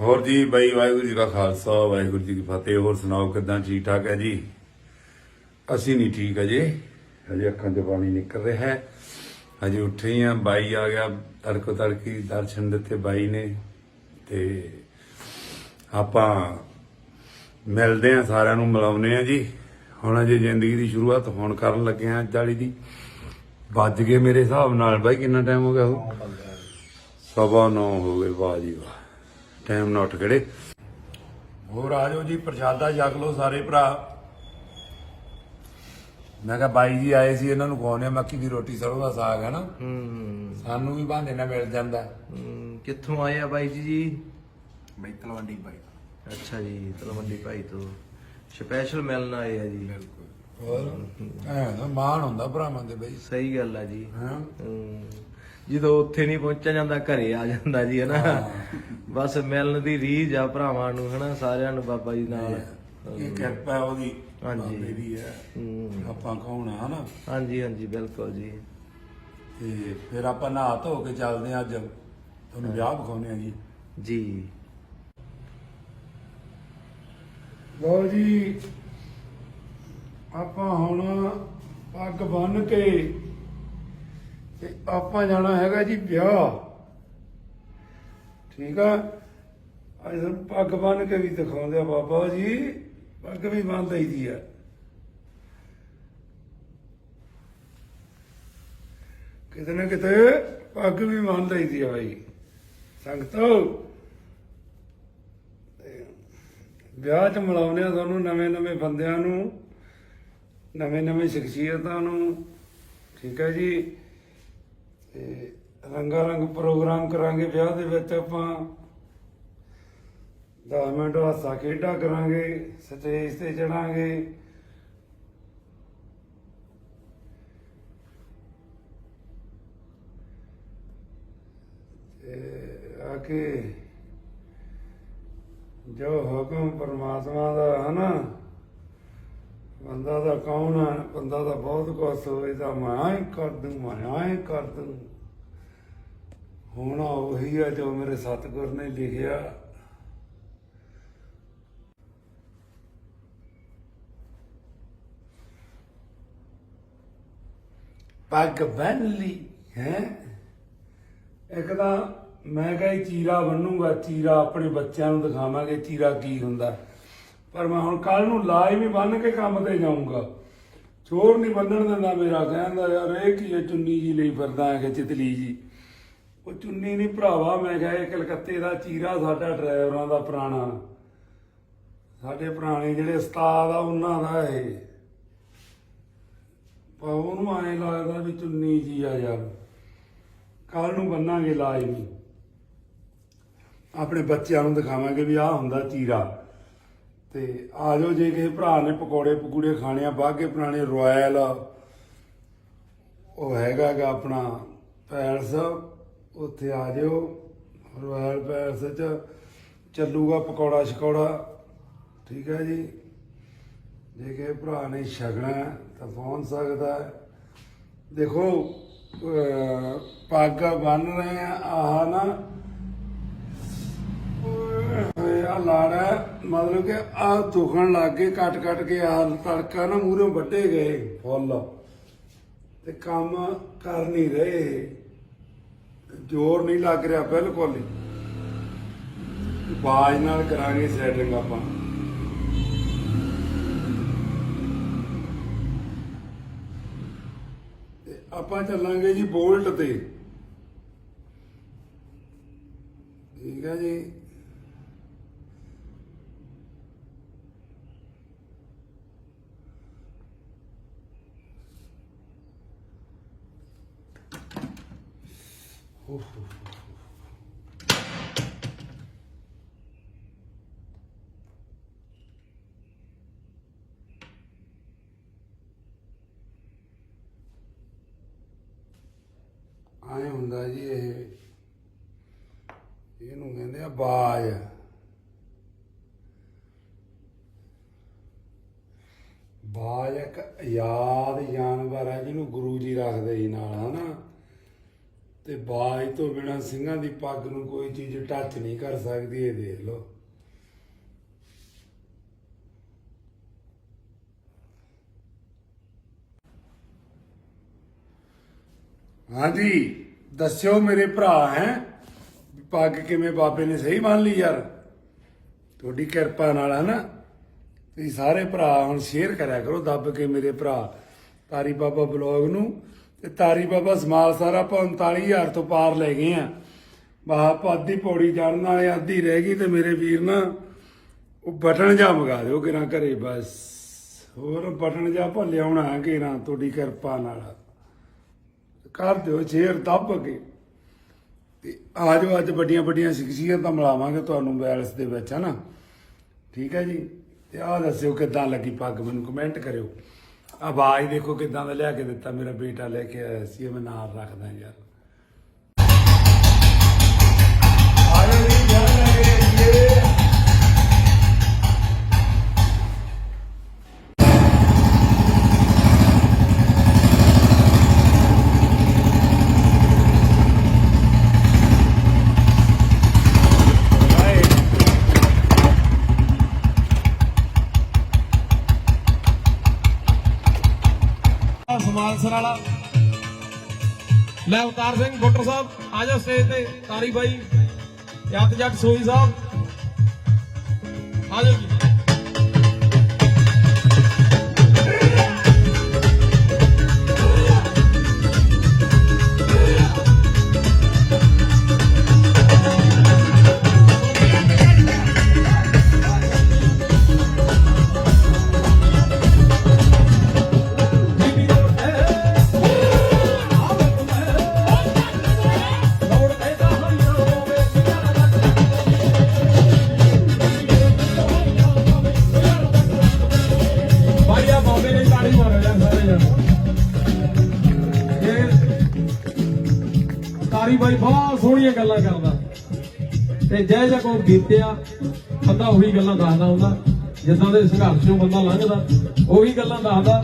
ਹੋਰ ਜੀ ਬਾਈ ਵਾਹਿਗੁਰੂ ਜੀ ਕਾ ਖਾਲਸਾ ਵਾਹਿਗੁਰੂ ਜੀ ਕੀ ਫਤਿਹ। ਹੋਰ ਸੁਣਾਓ ਕਿਦਾਂ? ਠੀਕ ਠਾਕ ਹੈ ਜੀ? ਅਸੀਂ ਨਹੀਂ ਠੀਕ ਅਜੇ। ਹਜੇ ਅੱਖਾਂ 'ਚ ਪਾਣੀ ਨਿਕਲ ਰਿਹਾ ਹੈ। ਹਜੇ ਉੱਠੇ ਹੀ ਆ ਬਾਈ ਆ ਗਿਆ ਤੜਕੋ ਤੜਕੀ ਦਰਸ਼ਨ ਦਿੱਤੇ ਬਾਈ ਨੇ। ਤੇ ਆਪਾਂ ਮਿਲਦੇ ਆ ਸਾਰਿਆਂ ਨੂੰ ਮਿਲਾਉਨੇ ਆ ਜੀ। ਹੁਣ ਅਜੇ ਜ਼ਿੰਦਗੀ ਦੀ ਸ਼ੁਰੂਆਤ ਹੁਣ ਕਰਨ ਲੱਗੇ ਆ ਜਾਲੀ ਦੀ ਵੱਜ ਗਏ ਮੇਰੇ ਹਿਸਾਬ ਨਾਲ। ਬਾਈ ਕਿੰਨਾ ਟਾਈਮ ਹੋ ਗਿਆ ਉਹ? ਸਵਾ ਨੌ ਹੋ ਗਏ ਵਾਹ ਜੀ ਵਾਹ। ਟਾਈਮ ਨਾ ਉੱਠ ਖੜੇ। ਹੋਰ ਆ ਜਾਓ ਜੀ ਪ੍ਰਸ਼ਾਦਾ ਛਕ ਲਓ ਸਾਰੇ ਭਰਾ। ਮੈਂ ਕਿਹਾ ਬਾਈ ਜੀ ਆਏ ਸੀ ਇਹਨਾਂ ਨੂੰ ਖਵਾਉਣੇ ਮੱਕੀ ਦੀ ਰੋਟੀ ਸਰੋਂ ਦਾ ਸਾਗ ਹੈ ਨਾ? ਹੂੰ। ਸਾਨੂੰ ਵੀ ਬਹਾਨੇ ਨਾਲ ਮਿਲ ਜਾਂਦਾ। ਹੂੰ, ਕਿੱਥੋਂ ਆਏ ਆ ਬਾਈ ਜੀ ਜੀ? ਬਈ ਤਲਵੰਡੀ ਬਾਈ ਅੱਛਾ ਜੀ ਤਲਵੰਡੀ ਭਾਈ ਤੋਂ। ਸਪੈਸ਼ਲ ਮਿਲਣ ਆਏ ਆ ਜੀ। ਹੋਰ? ਐ ਨਾ ਮਾਣ ਹੁੰਦਾ ਭਰਾਵਾਂ ਦੇ ਬਈ। ਸਹੀ ਗੱਲ ਆ ਜੀ। ਹਾਂ। ਹੂੰ, ਜਦੋਂ ਉੱਥੇ ਨਹੀਂ ਪਹੁੰਚਿਆ ਜਾਂਦਾ ਘਰੇ ਆ ਜਾਂਦਾ ਜੀ ਹਨਾ। ਬਸ ਮਿਲਣ ਦੀ ਰੀਝ ਆ ਭਰਾਵਾਂ ਨੂੰ ਹਨਾ ਸਾਰਿਆਂ ਨੂੰ ਬਾਬਾ ਜੀ ਨਾਲ। ਇਹ ਕਿਰਪਾ ਉਹਦੀ ਹਾਂਜੀ। ਬਾਬੇ ਦੀ ਹੈ ਹੂੰ, ਆਪਾਂ ਕੌਣ ਆ ਹਨਾ? ਹਾਂਜੀ ਹਾਂਜੀ ਬਿਲਕੁਲ ਜੀ। ਤੇ ਫਿਰ ਆਪਾਂ ਨਹਾ ਧੋ ਕੇ ਚੱਲਦੇ ਆ ਅੱਜ। ਤੁਹਾਨੂੰ ਵਿਆਹ ਵਿਖਾਉਨੇ ਆ ਜੀ। ਜੀ। ਲਓ ਜੀ ਆਪਾਂ ਹੁਣ ਪੱਗ ਬੰਨ ਕੇ ਤੇ ਆਪਾਂ ਜਾਣਾ ਹੈਗਾ ਜੀ ਵਿਆਹ। ਠੀਕ ਆ? ਅੱਜ ਤੁਹਾਨੂੰ ਪੱਗ ਬੰਨ ਕੇ ਵੀ ਦਿਖਾਉਂਦੇ ਆ ਬਾਬਾ ਜੀ। ਪੱਗ ਵੀ ਬੰਨ ਦਈਦੀ ਆ। ਕਿਤੇ ਨਾ ਕਿਤੇ ਪੱਗ ਵੀ ਬੰਨ ਦਈਦੀ ਆ ਬਾਈ। ਸੰਗਤੋ। ਵਿਆਹ 'ਚ ਮਿਲਾਉਂਦੇ ਆ ਤੁਹਾਨੂੰ ਨਵੇਂ ਨਵੇਂ ਬੰਦਿਆਂ ਨੂੰ, ਨਵੇਂ ਨਵੇਂ ਸ਼ਖਸੀਅਤਾਂ ਨੂੰ। ਠੀਕ ਹੈ ਜੀ? ਤੇ ਰੰਗਾ ਰੰਗ ਪ੍ਰੋਗਰਾਮ ਕਰਾਂਗੇ, ਵਿਆਹ ਦੇ ਵਿੱਚ ਆਪਾਂ। 10 ਮਿੰਟ ਹਾਸਾ ਖੇਡਾ ਕਰਾਂਗੇ, ਸਟੇਜ ਤੇ ਚੜਾਂਗੇ। ਤੇ ਆ ਕੇ ਜੋ ਹੁਕਮ ਪਰਮਾਤਮਾ ਦਾ ਹੈ ਨਾ, ਬੰਦਾ ਦਾ ਕੌਣ ਹੈ? ਬੰਦਾ ਦਾ ਬਹੁਤ ਕੁਝ ਸੋਚਦਾ ਮੈਂ ਹੀ ਕਰ ਦੂੰ, ਮੈਂ ਹੀ ਕਰ ਦੂੰ। ਹੋਣਾ ਉਹੀ ਆ ਜੋ ਮੇਰੇ ਸਤਿਗੁਰ ਨੇ ਲਿਖਿਆ। ਪੱਗ ਬੰਨ ਲਈ, ਹੈ? ਇੱਕ ਤਾਂ ਮੈਂ ਕਿਹਾ ਚੀਰਾ ਬੰਨੂਗਾ, ਚੀਰਾ ਆਪਣੇ ਬੱਚਿਆਂ ਨੂੰ ਦਿਖਾਵਾਂਗੇ ਚੀਰਾ ਕੀ ਹੁੰਦਾ। ਪਰ ਮੈਂ ਹੁਣ ਕੱਲ ਨੂੰ ਲਾਈ ਵੀ ਬੰਨ ਕੇ ਕੰਮ ਤੇ ਜਾਊਂਗਾ। ਚੋਰ ਨਹੀਂ ਬੰਨਣ ਦਿੰਦਾ ਮੇਰਾ, ਕਹਿੰਦਾ ਯਾਰ ਇਹ ਕੀ ਹੈ ਚੁੰਨੀ ਜੀ ਲਈ ਫਿਰਦਾ ਹੈ ਕਿ ਚਿਤਲੀ ਜੀ। ਉਹ ਚੁੰਨੀ ਨਹੀਂ ਭਰਾਵਾ, ਮੈਂ ਕਿਹਾ ਇਹ ਕਲਕੱਤੇ ਦਾ ਚੀਰਾ ਸਾਡਾ ਡਰਾਈਵਰਾਂ ਦਾ ਪੁਰਾਣਾ। ਸਾਡੇ ਪੁਰਾਣੇ ਜਿਹੜੇ ਉਸਤਾਦ ਆ, ਉਹਨਾਂ ਦਾ ਇਹ। ਪਰ ਉਹਨੂੰ ਐਂ ਲੱਗਦਾ ਵੀ ਚੁੰਨੀ ਜੀ ਆ ਯਾਰ। ਕੱਲ ਨੂੰ ਬੰਨਾਂਗੇ ਲਾਜ਼ਮੀ। ਆਪਣੇ ਬੱਚਿਆਂ ਨੂੰ ਦਿਖਾਵਾਂਗੇ ਵੀ ਆਹ ਹੁੰਦਾ ਚੀਰਾ। ਤੇ ਆ ਜਾਓ ਜੇ ਕਿਸੇ ਭਰਾ ਨੇ ਪਕੌੜੇ ਪਕੂੜੇ ਖਾਣੇ ਆ ਬਾਗੇ ਪੁਰਾਣੇ ਰਾਇਲ ਉਹ ਹੈਗਾ ਗਾ ਆਪਣਾ ਪੈਲਸ। ਉੱਥੇ ਆ ਜਾਓ। ਰਾਇਲ ਪੈਲਸ ਚ ਚੱਲੂਗਾ ਪਕੌੜਾ ਸ਼ਕੌੜਾ। ਠੀਕ ਹੈ ਜੀ। ਜੇ ਕਿਸੇ ਭਰਾ ਨੇ ਛਕਣਾ ਤਾਂ ਪਹੁੰਚ ਸਕਦਾ ਦੇਖੋ, ਅਹ ਪੱਗ ਬੰਨ ਰਹੇ ਆ, ਆਹ ਨਾ। ਆ ਲਾੜਾ ਮਤਲਬ ਕਿ ਆ ਦੁਖਣ ਲੱਗ ਗਏ, ਕੱਟ ਕੱਟ ਕੇ ਆ ਤੜਕਾ ਨਾ ਮੂਹਰੇ ਵੱਡੇ ਗਏ ਫੁੱਲ। ਤੇ ਕੰਮ ਕਰ ਨਹੀਂ ਰਹੇ। ਜ਼ੋਰ ਨਹੀਂ ਲੱਗ ਰਿਹਾ ਬਿਲਕੁਲ ਹੀ। ਬਾਜ ਨਾਲ ਕਰਾਂਗੇ ਸੈਟਿੰਗ ਆਪਾਂ। ਤੇ ਆਪਾਂ ਚੱਲਾਂਗੇ ਜੀ ਬੋਲਟ ਤੇ। ਠੀਕ ਹੈ ਜੀ। ਹੋ ਹੋ ਆਏ ਹੁੰਦਾ ਜੀ ਇਹ, ਇਹਨੂੰ ਕਹਿੰਦੇ ਆ ਬਾਜ। ਬਾਜ ਇੱਕ ਆਜ਼ਾਦ ਜਾਨਵਰ ਹੈ ਜਿਹਨੂੰ ਗੁਰੂ ਜੀ ਰੱਖਦੇ ਸੀ ਨਾਲ, ਹਨਾ? ਤੇ ਬਾਜ ਤੋਂ ਬਿਨਾ ਸਿੰਘਾਂ ਦੀ ਪੱਗ ਨੂੰ ਕੋਈ ਚੀਜ਼ ਟੱਚ ਨਹੀਂ ਕਰ ਸਕਦੀ, ਇਹ ਦੇਖ ਲਓ। ਹਾਂਜੀ, ਦੱਸਿਓ ਮੇਰੇ ਭਰਾ ਹੈ ਪੱਗ ਕਿਵੇਂ ਬਾਬੇ ਨੇ ਸਹੀ ਮੰਨ ਲਈ ਯਾਰ? ਤੁਹਾਡੀ ਕਿਰਪਾ ਨਾਲ ਹੈ ਨਾ। ਤੁਸੀਂ ਸਾਰੇ ਭਰਾ ਹੁਣ ਸ਼ੇਅਰ ਕਰਿਆ ਕਰੋ, ਦੱਬ ਕੇ ਮੇਰੇ ਭਰਾ। ਤਾਰੀ ਬਾਬਾ ਬਲੌਗ ਨੂੰ ਤੇ ਤਾਰੀ ਬਾਬਾ ਸਮਾਲ ਸਾਰਾ, ਆਪਾਂ 39000 ਤੋਂ ਪਾਰ ਲੈ ਗਏ ਆ। ਬਾਹ ਅੱਧੀ ਪੌੜੀ ਚੜਨ ਵਾਲੇ, ਅੱਧੀ ਰਹਿ ਗਈ ਤੇ ਮੇਰੇ ਵੀਰ ਨਾ ਉਹ ਬਟਨ ਜਾ ਮਗਾ ਦਿਓ ਕਿਰਾਂ ਘਰੇ, ਬਸ। ਹੋਰ ਬਟਨ ਜਾ ਆਪਾਂ ਲਿਆਉਣਾ ਕਿਰਾਂ, ਤੁਹਾਡੀ ਕਿਰਪਾ ਨਾਲ। ਕਰ ਦਿਓ ਸ਼ੇਰ ਦੱਬ ਕੇ। ਤੇ ਆਜੋ, ਅੱਜ ਵੱਡੀਆਂ ਵੱਡੀਆਂ ਸ਼ਖਸੀਅਤਾਂ ਮਿਲਾਵਾਂਗੇ ਤੁਹਾਨੂੰ ਮੋਬਾਈਲਸ ਦੇ ਵਿੱਚ, ਹਨਾ? ਠੀਕ ਹੈ ਜੀ? ਤੇ ਆਹ ਦੱਸਿਓ ਕਿਦਾਂ ਲੱਗੀ ਪੱਗ, ਮੈਨੂੰ ਕਮੈਂਟ ਕਰਿਓ। ਆਵਾਜ਼ ਦੇਖੋ ਕਿੱਦਾਂ ਦਾ ਲਿਆ ਕੇ ਦਿੱਤਾ, ਮੇਰਾ ਬੇਟਾ ਲੈ ਕੇ ਆਇਆ ਸੀ, ਇਹ ਮੈਂ ਨਾਲ ਰੱਖਦਾ ਯਾਰ। ਲੈ ਅਵਤਾਰ ਸਿੰਘ ਬੁੱਟਰ ਸਾਹਿਬ, ਆ ਜਾਓ ਸਟੇਜ ਤੇ, ਤਾਰੀ ਬਾਈ, ਜੱਟ ਜੱਟ ਸੋਹੀ ਸਾਹਿਬ। ਆ ਜਾਓ ਜੀ। ਤੇ ਜੈ ਜੈ ਕੋ ਬੀਤਿਆ, ਬੰਦਾ ਉਹੀ ਗੱਲਾਂ ਦੱਸਦਾ ਹੁੰਦਾ, ਜਿੱਦਾਂ ਦੇ ਸੰਘਰਸ਼ ਚੋਂ ਬੰਦਾ ਲੰਘਦਾ, ਉਹੀ ਗੱਲਾਂ ਦੱਸਦਾ।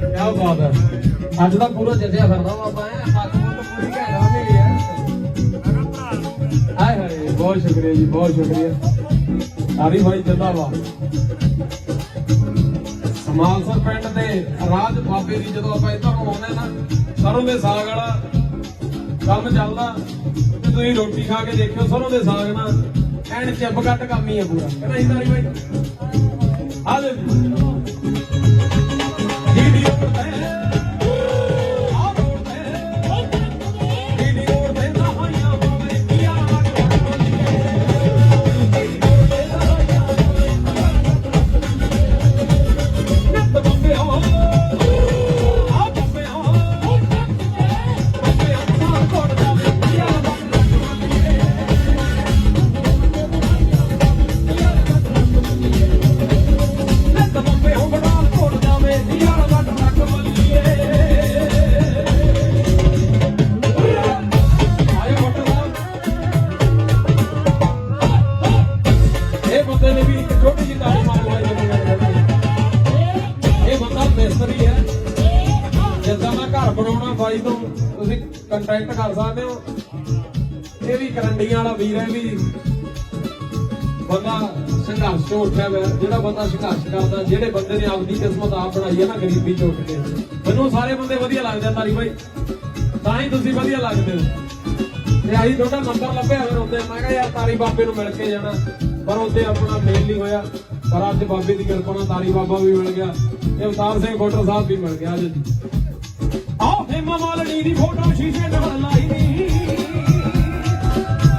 ਕਿਆ ਬਾਤ ਹੈ। ਅੱਜ ਦਾ ਪੂਰਾ ਜੱਜਿਆ ਫਿਰਦਾ ਵਾ ਐ ਹੱਥ ਮੁੱਠ ਪੂਰੀ ਘੈਂਟਾ ਮੇਰੀ ਹੈ। ਹਾਏ ਹਾਏ, ਬਹੁਤ ਸ਼ੁਕਰੀਆ ਜੀ, ਬਹੁਤ ਸ਼ੁਕਰੀਆ। ਤਾਰੀ ਭਾਈ ਜਿੰਦਾਬਾਦ। ਸਮਾਲਸਰ ਪਿੰਡ ਦੇ ਰਾਜ ਬਾਬੇ ਦੀ ਜਦੋਂ ਆਪਾਂ ਇੱਧਰ ਨੂੰ ਆਉਂਦੇ ਨਾ, ਸਰੋਂ ਦੇ ਸਾਗ ਵਾਲਾ ਕੰਮ ਚੱਲਦਾ ਤੇ ਤੁਸੀਂ ਰੋਟੀ ਖਾ ਕੇ ਦੇਖਿਓ, ਸਰੋਂ ਦੇ ਸਾਗ ਨਾਲ ਐਨ ਚੱਬ ਕੱਟ ਕੰਮ ਹੀ ਆ ਪੂਰਾ। ਕਹਿੰਦਾ ਜੀ ਤਾਰੀ ਬਾਈ। ਆ ਲੈ। ਵੀਡੀਓ ਇਹ ਵੀ ਕਰੰਡੀਆਂ ਵਾਲਾ ਵੀਰ ਹੈ ਵੀ ਬੰਦਾ ਸੰਘਰਸ਼ ਤੋਂ ਉੱਠਿਆ ਹੋਇਆ, ਜਿਹੜਾ ਬੰਦਾ ਸੰਘਰਸ਼ ਕਰਦਾ, ਜਿਹੜੇ ਬੰਦੇ ਨੇ ਆਪਦੀ ਕਿਸਮਤ ਆਪ ਬਣਾਈ ਹੈ ਨਾ ਗਰੀਬੀ ਚੋਂ ਉੱਠ ਕੇ। ਮੈਨੂੰ ਸਾਰੇ ਬੰਦੇ ਵਧੀਆ ਲੱਗਦੇ ਆ ਤਾਰੀ ਬਾਈ। ਤਾਂ ਹੀ ਤੁਸੀਂ ਵਧੀਆ ਲੱਗਦੇ ਹੋ। ਤੇ ਆਹੀ ਤੁਹਾਡਾ ਨੰਬਰ ਲੱਭਿਆ ਫਿਰ ਉੱਤੇ ਮੈਂ ਕਿਹਾ ਯਾਰ ਤਾਰੀ ਬਾਬੇ ਨੂੰ ਮਿਲ ਕੇ ਜਾਣਾ। ਪਰ ਉੱਤੇ ਆਪਣਾ ਮੇਲ ਨਹੀਂ ਹੋਇਆ। ਪਰ ਅੱਜ ਬਾਬੇ ਦੀ ਕਿਰਪਾ ਨਾਲ ਤਾਰੀ ਬਾਬਾ ਵੀ ਮਿਲ ਗਿਆ। ਤੇ ਅਵਤਾਰ ਸਿੰਘ ਕੋਟਰ ਸਾਹਿਬ ਵੀ ਮਿਲ ਗਿਆ ਅੱਜ। ਆਹ ਫੇਮਾ ਮਾਲਣੀ ਦੀ ਫੋਟੋ ਸ਼ੀਸ਼ੇ ਨਾਲ ਲਾਈ ਨੀ।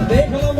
ਦੇਖ ਲਓ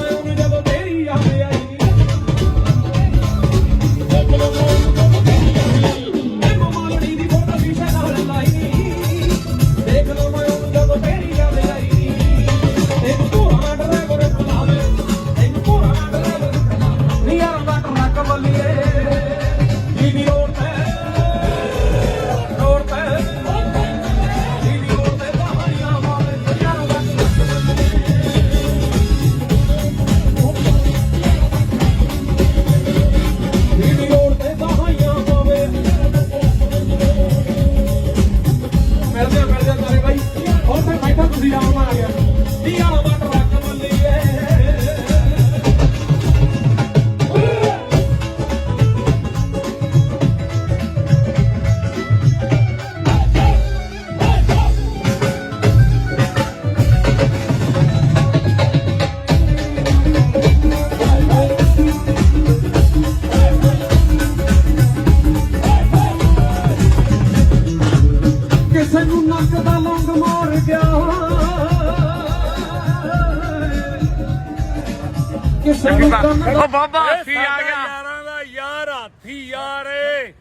ਨੂੰ ਦਾ ਉਹ ਬਾਬਾ ਹਾਥੀ ਆ ਗਿਆ। ਯਾਰਾਂ ਦਾ ਯਾਰ ਹਾਥੀ ਯਾਰ ਏ।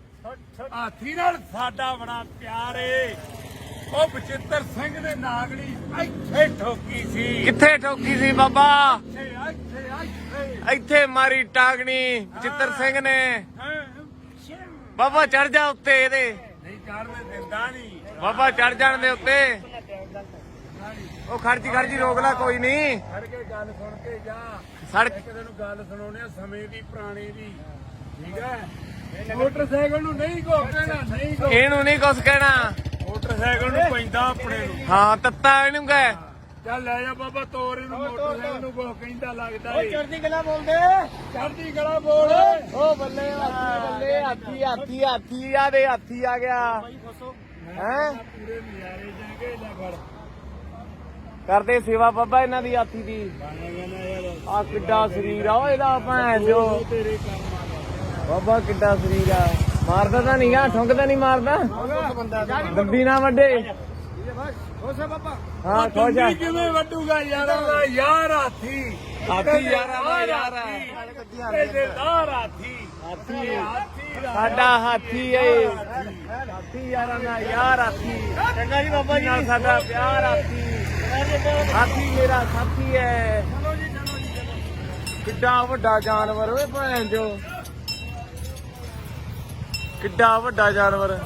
ਹਾਥੀ ਨਾਲ ਸਾਡਾ ਬੜਾ ਪਿਆਰ ਏ। ਉਹ ਬਚਿੱਤਰ ਸਿੰਘ ਦੇ ਨਾਗਲੀ ਇੱਥੇ ਠੋਕੀ ਸੀ। ਕਿੱਥੇ ਠੋਕੀ ਸੀ ਬਾਬਾ? ਇੱਥੇ ਇੱਥੇ ਮਾਰੀ ਟਾਗਣੀ ਚਿੱਤਰ ਸਿੰਘ ਨੇ? ਬਾਬਾ ਚੜ ਜਾ ਉੱਤੇ ਇਹਦੇ। ਨਹੀਂ ਚੜਨੇ ਦਿੰਦਾ ਨਹੀਂ। ਬਾਬਾ ਚੜ ਜਾਣ ਦੇ ਉੱਤੇ। ਉਹ ਖਰਚੀ ਖਰਚੀ ਰੋਕ ਲੈ ਕੋਈ ਨਹੀਂ। ਖੜ ਕੇ ਗੱਲ ਸੁਣ ਕੇ ਜਾ। ਸੜਕ ਇੱਕ ਦਿਨ ਗੱਲ ਸੁਣਾਉਣੇ ਆ ਸਮੇਂ ਦੀ ਪੁਰਾਣੀ ਦੀ ਠੀਕ ਹੈ? ਮੋਟਰਸਾਈਕਲ ਨੂੰ ਨਹੀਂ ਕੋ ਕਹਿਣਾ ਨਹੀਂ ਕੋ ਇਹਨੂੰ ਨਹੀਂ ਕੁਛ ਕਹਿਣਾ। ਮੋਟਰਸਾਈਕਲ ਨੂੰ ਪੈਂਦਾ ਆਪਣੇ ਨੂੰ। ਹਾਂ ਤੱਤਾ ਇਹਨੂੰ ਕਹੇ। ਚੱਲ ਲੈ ਜਾ ਬਾਬਾ ਤੋਰ ਇਹਨੂੰ ਮੋਟਰਸਾਈਕਲ ਨੂੰ ਕੋ ਕਹਿੰਦਾ ਲੱਗਦਾ ਏ ਚੜਦੀ ਕਲਾ ਬੋਲਦੇ। ਚੜਦੀ ਗਲਾ ਬੋਲ। ਓ ਬੱਲੇ ਬੱਲੇ ਹਾਥੀ ਹਾਥੀ ਹਾਥੀ ਆ ਦੇ ਹਾਥੀ ਆ ਗਿਆ। ਹੈ? ਪੂਰੇ ਨਜ਼ਾਰੇ ਜਾਗੇ ਲੈ ਫੜ। ਕਰਦੇ ਸੇਵਾ ਬਾਬਾ ਇਹਨਾਂ ਦੀ ਹਾਥੀ ਦੀ। ਆ ਕਿੱਡਾ ਸਰੀਰ ਆ ਇਹਦਾ ਭੈਣ ਜੋ ਬਾਬਾ ਕਿੱਡਾ ਸਰੀਰ ਆ। ਮਾਰਦਾ ਤਾਂ ਨਹੀਂਗਾ ਠੁੰਕਦਾ ਨਹੀਂ ਮਾਰਦਾ। ਦੱਬੀ ਨਾ ਵੱਡੇ ਹਾਂ ਖੁਸ਼ ਆ। ਦਾ ਕਿਵੇਂ ਵੱਡੂਗਾ ਯਾਰਾਂ ਦਾ ਯਾਰ ਹਾਥੀ। ਹਾਥੀ ਯਾਰਾਂ ਦਾ ਯਾਰ ਆ। ਇਹਦੇ ਦਾਰ ਹਾਥੀ। ਹਾਥੀ ਹਾਥੀ ਦਾ ਸਾਡਾ ਹਾਥੀ ਏ। ਹਾਥੀ। ਯਾਰਾਂ ਦਾ ਯਾਰ ਹਾਥੀ। ਚੰਗਾ ਜੀ ਬਾਬਾ ਜੀ। ਨਾਲ ਸਾਡਾ ਪਿਆਰ ਹਾਥੀ। ਹਾਥੀ ਮੇਰਾ ਸਾਥੀ ਹੈ ਕਿੱਡਾ ਵੱਡਾ ਜਾਨਵਰ ਓਏ ਭੈਣ ਜੋ ਕਿੱਡਾ ਵੱਡਾ ਜਾਨਵਰ।